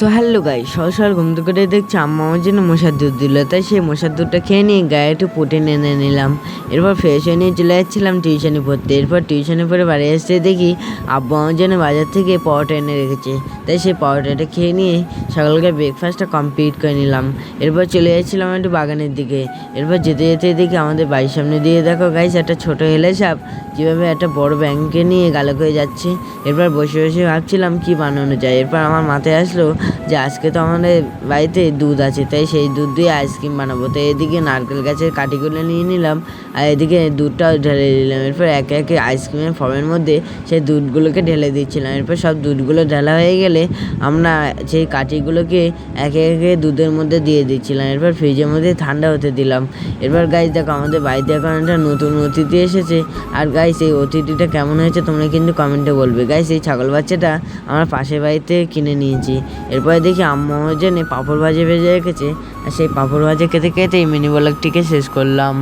So hello guy সকাল সকাল ঘুম উঠে দেখছি আম্মা আমার জন্য মশার দুধ দিল। তাই সেই মশার দুধটা খেয়ে নিয়ে গায়ে একটু প্রোটিন এনে নিলাম। এরপর ফ্রেশ হয়ে নিয়ে চলে যাচ্ছিলাম টিউশনে পড়তে এরপর টিউশনে পড়ে বাড়ি আসতে দেখি আব্বু আমার জন্য বাজার থেকে পরোটা এনে রেখেছে। তাই সেই পরোটাটা খেয়ে নিয়ে সকালকে ব্রেকফাস্টটা কমপ্লিট করে নিলাম। এরপর চলে যাচ্ছিলাম একটু বাগানের দিকে। এরপর যেতে যেতে দেখি আমাদের বাড়ির সামনে দিয়ে দেখো গাইস, একটা ছোটো হেলে সাপ কীভাবে একটা বড় ব্যাংকে নিয়ে গালক হয়ে যাচ্ছে। এরপর বসে বসে ভাবছিলাম কী বানানো যায়। এরপর আমার মাথায় আসলো যে আজকে তো আমাদের বাড়িতে দুধ আছে, তাই সেই দুধ দিয়ে আইসক্রিম বানাবো। তো এদিকে নারকেল গাছের কাঠিগুলো নিয়ে নিলাম, আর এদিকে দুধটাও ঢেলে দিলাম। এরপর একে একে আইসক্রিমের ফর্মের মধ্যে সেই দুধগুলোকে ঢেলে দিচ্ছিলাম। এরপর সব দুধগুলো ঢালা হয়ে গেলে আমরা সেই কাঠিগুলোকে একে একে দুধের মধ্যে দিয়ে দিচ্ছিলাম। এরপর ফ্রিজের মধ্যে ঠান্ডা হতে দিলাম। এরপর গাইজ দেখো, আমাদের বাড়িতে এখন একটা নতুন অতিথি এসেছে। আর গাইস এই অতিথিটা কেমন হয়েছে তোমরা কিন্তু কমেন্টে বলবে। গাইস এই ছাগল বাচ্চাটা আমার পাশের বাড়িতে কিনে নিয়েছি। এরপরে দেখি আম্মু জেনে পাঁপড় ভাজে ভেজে রেখেছে, আর সেই পাঁপড় ভাজে খেতে খেতেই মিনি ব্লগটিকে শেষ করলাম।